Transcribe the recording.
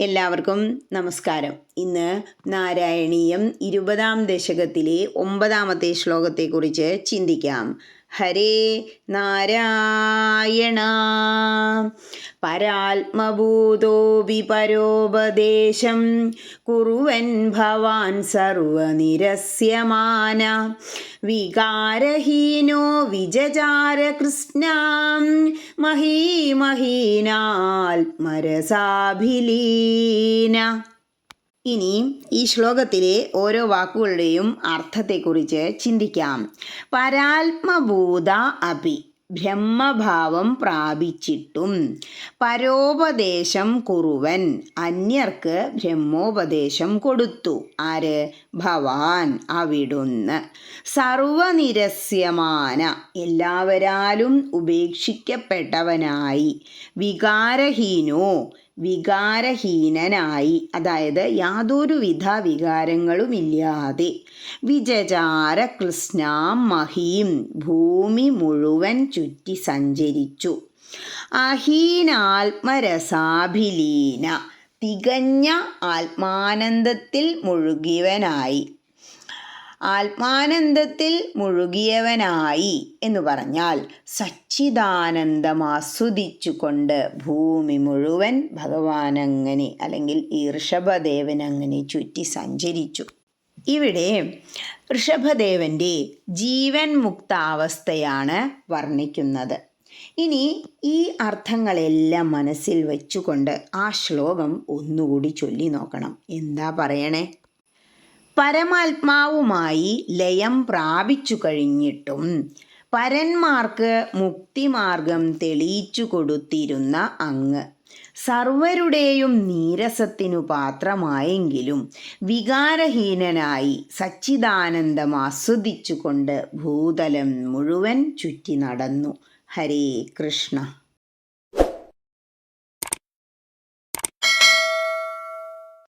എല്ലാവർക്കും നമസ്കാരം. ഇന്ന് നാരായണീയം ഇരുപതാം ദശകത്തിലെ ഒമ്പതാമത്തെ ശ്ലോകത്തെക്കുറിച്ച് ചിന്തിക്കാം. ഹരേ നാരായണ. പരാത്മഭൂതോപി പരോപദേശം കുറുവൻ ഭവാൻ സർവനിരസ്യമാന. വികാരഹീനോ വിജചാര കൃഷ്ണാം മഹീമഹീനാത്മരസാഭിലീന ഇനി ഈ ശ്ലോകത്തിലെ ഓരോ വാക്കുകളുടെയും അർത്ഥത്തെക്കുറിച്ച് ചിന്തിക്കാം. പരാത്മഭൂത അപി ബ്രഹ്മഭാവം പ്രാപിച്ചിട്ടും പരോപദേശം കുറുവൻ അന്യർക്ക് ബ്രഹ്മോപദേശം കൊടുത്തു. ആര്? ഭവാൻ അവിടുന്ന്. സർവനിരസ്യമാന എല്ലാവരാലും ഉപേക്ഷിക്കപ്പെട്ടവനായി. വികാരഹീനോ വികാരഹീനനായി. അതായത് യാതൊരുവിധ വികാരങ്ങളുമില്ലാതെ. വിജചാര കൃഷ്ണാം മഹീം ഭൂമി മുഴുവൻ ചുറ്റി സഞ്ചരിച്ചു. അഹീനാത്മരസാഭിലീന തികഞ്ഞ ആത്മാനന്ദത്തിൽ മുഴുകിയവനായി. ആത്മാനന്ദത്തിൽ മുഴുകിയവനായി എന്ന് പറഞ്ഞാൽ സച്ചിദാനന്ദം ആസ്വദിച്ചുകൊണ്ട് ഭൂമി മുഴുവൻ ഭഗവാനങ്ങനെ അല്ലെങ്കിൽ ഈ ഋഷഭദേവൻ അങ്ങനെ ചുറ്റി സഞ്ചരിച്ചു. ഇവിടെ ഋഷഭദേവന്റെ ജീവൻ മുക്താവസ്ഥയാണ് വർണിക്കുന്നത്. ഇനി ഈ അർത്ഥങ്ങളെല്ലാം മനസ്സിൽ വെച്ചുകൊണ്ട് ആ ശ്ലോകം ഒന്നുകൂടി ചൊല്ലി നോക്കണം. എന്താ പറയണേ? പരമാത്മാവുമായി ലയം പ്രാപിച്ചു കഴിഞ്ഞിട്ടും പരന്മാർക്ക് മുക്തിമാർഗം തെളിയിച്ചു കൊടുത്തിരുന്ന അങ്ങ് സർവരുടെയും നീരസത്തിനു പാത്രമായെങ്കിലും വികാരഹീനനായി സച്ചിദാനന്ദം ആസ്വദിച്ചുകൊണ്ട് ഭൂതലം മുഴുവൻ ചുറ്റി നടന്നു. ഹരേ കൃഷ്ണ.